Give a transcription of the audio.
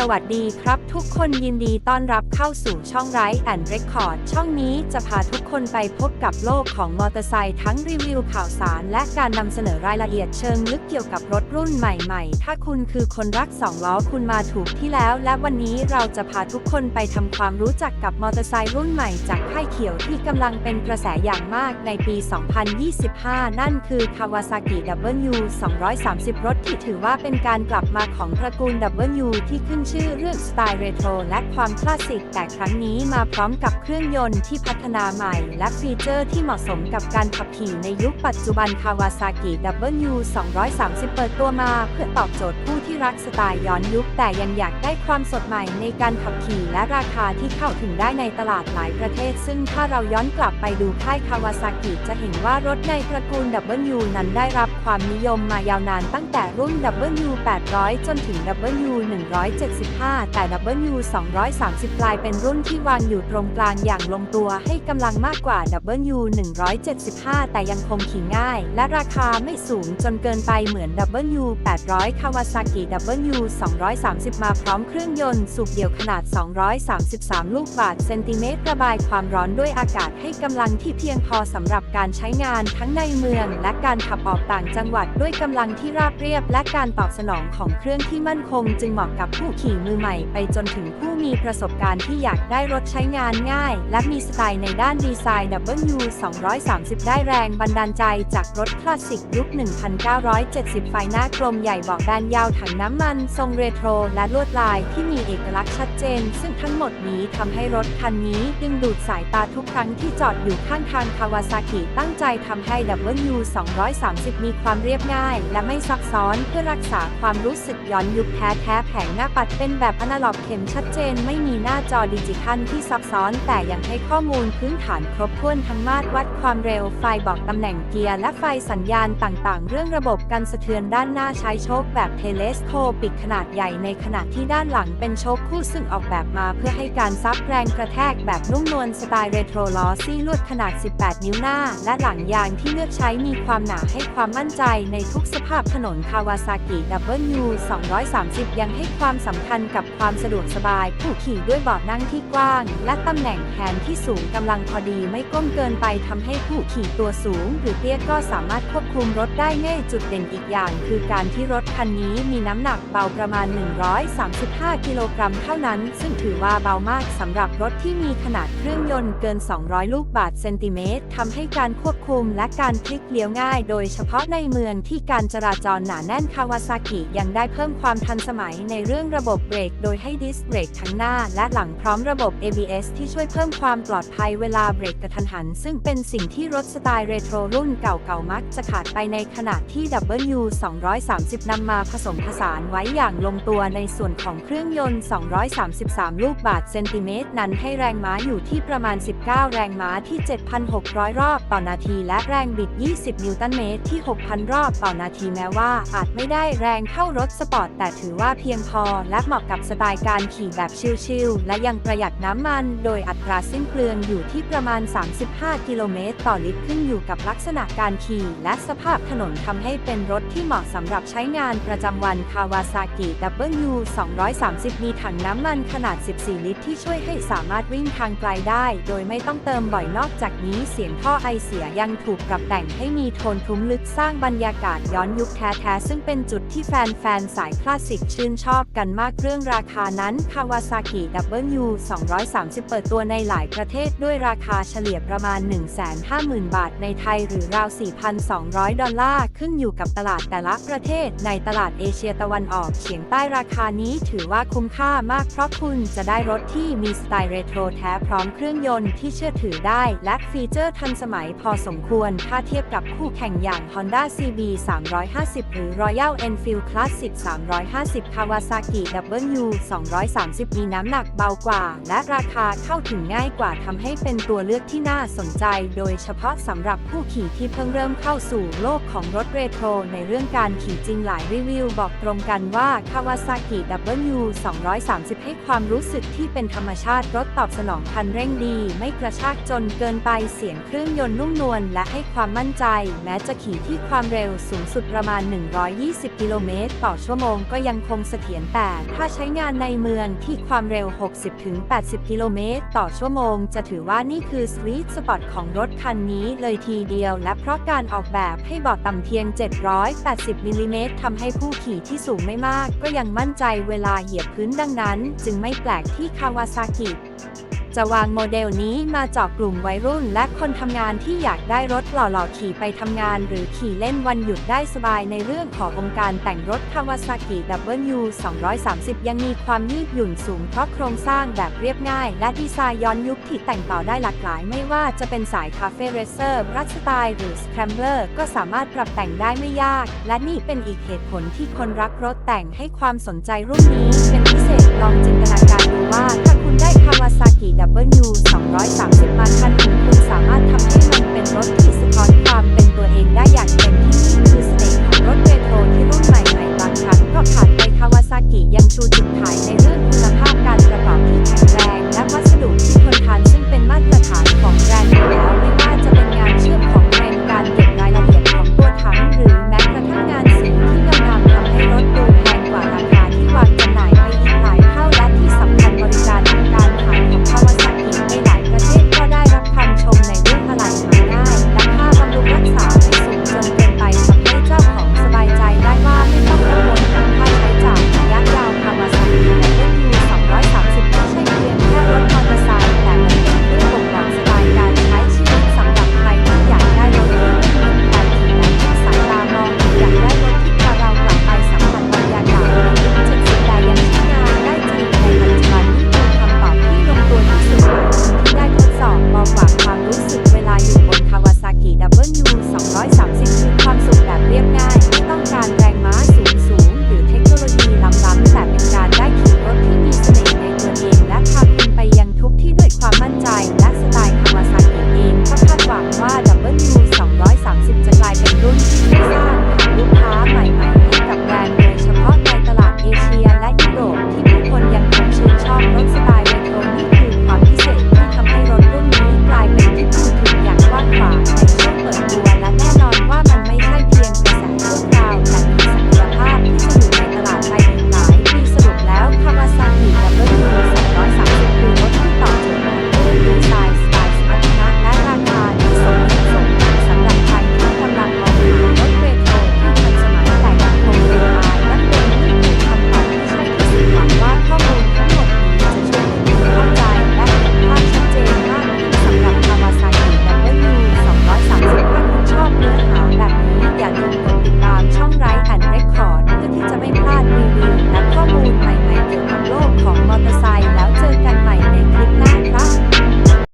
สวัสดีครับทุกคนยินดีต้อนรับเข้าสู่ช่องไรแอนด์เรคคอร์ดช่องนี้จะพาทุกคนไปพบกับโลกของมอเตอร์ไซค์ทั้งรีวิวข่าวสาร และการนำเสนอรายละเอียดเชิงลึกเกี่ยวกับรถรุ่นใหม่ๆ ถ้าคุณคือคนรักสองล้อคุณมาถูกที่แล้ว และวันนี้เราจะพาทุกคนไปทำความรู้จักกับมอเตอร์ไซค์รุ่นใหม่จากค่ายเขียวที่กำลังเป็นกระแสอย่างมากในปี 2025 นั่นคือ Kawasaki W 230 รถที่ถือว่าเป็นการกลับมาของตระกูล W ที่ขึ้นชื่อเรื่องสไตล์เรโทรและความคลาสสิก แต่ครั้งนี้มาพร้อมกับเครื่องยนต์ที่พัฒนาใหม่ และฟีเจอร์ที่เหมาะสมกับการขับขี่ในยุคปัจจุบัน Kawasaki W 230 เปิดตัวมาเพื่อตอบโจทย์ผู้ที่รักสไตล์ย้อนยุค แต่ยังอยากได้ความสดใหม่ในการขับขี่และราคาที่เข้าถึงได้ในตลาดหลายประเทศ ซึ่งถ้าเราย้อนกลับไปดูค่าย Kawasaki จะเห็นว่ารถในตระกูล W นั้นได้รับความนิยมมายาวนานตั้งแต่รุ่น W 800 จนถึง W 175 แต่ W 230 กลายเป็นรุ่นที่วางอยู่ตรงกลางอย่างลงตัวให้กำลังมากกว่า W 175 แต่ยังคงขี่ง่าย และราคาไม่สูงจนเกินไปเหมือน W 800 Kawasaki W 230 มาพร้อมเครื่องยนต์สูบเดี่ยวขนาด 233 ลูกบาศก์เซนติเมตรระบายความร้อนด้วยอากาศให้กำลังที่เพียงพอสำหรับการใช้งานทั้งในเมือง และการขับออกต่างจังหวัดด้วยกำลังที่ราบเรียบ และการตอบสนองของเครื่องที่มั่นคง จึงเหมาะกับผู้ขี่มือใหม่ไปจนถึงผู้มีประสบการณ์ที่อยากได้รถใช้งานง่าย และมีสไตล์ในด้านดีไซน์ W 230 ได้แรงบันดาลใจจากรถคลาสสิกยุค 1970 ไฟหน้ากลมใหญ่บอกแบนยาวถังน้ำมัน ทรงเรโทร และลวดลายที่มีเอกลักษณ์ชัดเจน ซึ่งทั้งหมดนี้ทำให้รถคันนี้ดึงดูดสายตาทุกครั้งที่จอดอยู่ข้างทางคาวาซากิตั้งใจทำให้ W 230 มีความเรียบง่าย และไม่ซับซ้อนเพื่อรักษาความรู้สึกย้อนยุคแท้แท้แผงหน้าปัดเป็นแบบอนาล็อกเข็มชัดเจนไม่มีหน้าจอดิจิทัลที่ซับซ้อน แต่ยังให้ข้อมูลพื้นฐานครบถ้วนทั้งมาตรวัดความเร็วไฟบอกตำแหน่งเกียร์และไฟสัญญาณต่างๆ เรื่องระบบกันสะเทือนด้านหน้าใช้โชคแบบเทเลสโคปิกขนาดใหญ่ในขณะที่ด้านหลังเป็นโชคคู่ซึ่งออกแบบมาเพื่อให้การซับแรงกระแทกแบบนุ่มนวลสไตล์เรโทรล้อซี่ลวดขนาด 18 นิ้วหน้า และหลังยางที่เลือกใช้มีความหนาให้ความมั่นใจในทุกสภาพถนนคาวาซากิ W 230 ยังให้ความสำคัญกับความสะดวกสบาย ผู้ขี่ด้วยเบาะนั่งที่กว้าง และตำแหน่งแฮนด์ที่สูงกำลังพอดีไม่ก้มเกินไปทำให้ผู้ขี่ตัวสูง หรือเตี้ยก็สามารถควบคุมรถได้ง่ายจุดเด่นอีกอย่าง คือการที่รถคันนี้มีน้ำหนักเบาประมาณ 135 กิโลกรัมเท่านั้น ซึ่งถือว่าเบามากสำหรับรถที่มีขนาดเครื่องยนต์เกิน 200 ลูกบาศก์เซนติเมตรทำให้การควบคุมและการพลิกเลี้ยวง่าย โดยเฉพาะในเมืองที่การจราจรหนาแน่นคาวาซากิยังได้เพิ่มความทันสมัยในเรื่องระบบบเบรกโดยให้ดิสเบรกทั้งหน้าและหลังพร้อมระบบ ABS ที่ช่วยเพิ่มความปลอดภัยเวลาเบรกกระทันหัน ซึ่งเป็นสิ่งที่รถสไตล์เรโทรรุ่นเก่าๆมักจะขาดไปในขณะที่ W 230นำมาผสมผสานไว้อย่างลงตัวในส่วนของเครื่องยนต์ 233 ลูกบาศก์เซนติเมตรนั้นให้แรงม้าอยู่ที่ประมาณ 19 แรงม้าที่ 7,600 รอบต่อนาที และแรงบิด 20 นิวตันเมตรที่ 6,000 รอบต่อนาทีแม้ว่าอาจไม่ได้แรงเท่ารถสปอร์ตแต่ถือว่าเพียงพอและเหมาะกับสไตล์การขี่แบบชิลๆ และยังประหยัดน้ำมัน โดยอัตราสิ้นเปลืองอยู่ที่ประมาณ 35 กิโลเมตร ต่อลิตรขึ้นอยู่กับลักษณะการขี่และสภาพถนนทำให้เป็นรถที่เหมาะสำหรับใช้งานประจำวัน Kawasaki W 230 มีถังน้ำมันขนาด 14 ลิตร ที่ช่วยให้สามารถวิ่งทางไกลได้ โดยไม่ต้องเติมบ่อยนอกจากนี้เสียงท่อไอเสียยังถูกปรับแต่งให้มีโทนทุ้มลึกสร้างบรรยากาศย้อนยุคแท้ๆซึ่งเป็นจุด ที่แฟนๆ สายคลาสสิกชื่นชอบกันมากเรื่องราคานั้น Kawasaki W 230 เปิดตัวในหลายประเทศด้วยราคาเฉลี่ยประมาณ 150,000 บาทในไทยหรือราว 4,200 ดอลลาร์ ขึ้นอยู่กับตลาดแต่ละประเทศ ในตลาดเอเชียตะวันออกเฉียงใต้ราคานี้ถือว่าคุ้มค่ามากเพราะคุณจะได้รถที่มีสไตล์เรโทรแท้พร้อมเครื่องยนต์ที่เชื่อถือได้ และฟีเจอร์ทันสมัยพอสมควร ถ้าเทียบกับคู่แข่งอย่าง Honda CB 350 หรือ Royal Enfield Classic 350 Kawasaki W 230 มีน้ำหนักเบากว่า และราคาเข้าถึงง่ายกว่าทำให้เป็นตัวเลือกที่น่าสนใจ โดยเฉพาะสำหรับผู้ขี่ที่เพิ่งเริ่มเข้าสู่โลกของรถเรโทรในเรื่องการขี่จริงหลายรีวิวบอกตรงกันว่า Kawasaki W 230 ให้ความรู้สึกที่เป็นธรรมชาติรถตอบสนองคันเร่งดี ไม่กระชากจนเกินไปเสียงเครื่องยนต์นุ่มนวลและให้ความมั่นใจ แม้จะขี่ที่ความเร็วสูงสุดประมาณ 120กิกิโลเมตรต่อชั่วโมงก็ยังคงเสถียรแต่ถ้าใช้งานในเมืองที่ความเร็ว 60-80 กิโลเมตรต่อชั่วโมง จะถือว่านี่คือสวีทสปอตของรถคันนี้เลยทีเดียว และเพราะการออกแบบให้เบาะต่ำเพียง 780มิลลิเมตรทำให้ผู้ขี่ที่สูงไม่มาก ก็ยังมั่นใจเวลาเหยียบพื้นดังนั้น จึงไม่แปลกที่คาวาซากิ จะวางโมเดลนี้มาเจาะกลุ่มวัยรุ่น และคนทำงานที่อยากได้รถหล่อๆขี่ไปทำงาน หรือขี่เล่นวันหยุดได้สบายในเรื่องขององค์การแต่งรถ Kawasaki W 230 ยังมีความยืดหยุ่นสูงเพราะโครงสร้างแบบเรียบง่าย และดีไซน์ย้อนยุคที่แต่งต่อได้หลากหลาย ไม่ว่าจะเป็นสายคาเฟ่เรเซอร์รัสไตล์หรือสแครมเบอร์ก็สามารถปรับแต่งได้ไม่ยาก และนี่เป็นอีกเหตุผลที่คนรักรถแต่งให้ความสนใจรุ่นนี้ เป็นพิเศษลองจินตนาการดูว่า ใจและสไตล์คาวาซากิเองก็คาดหวังว่า WC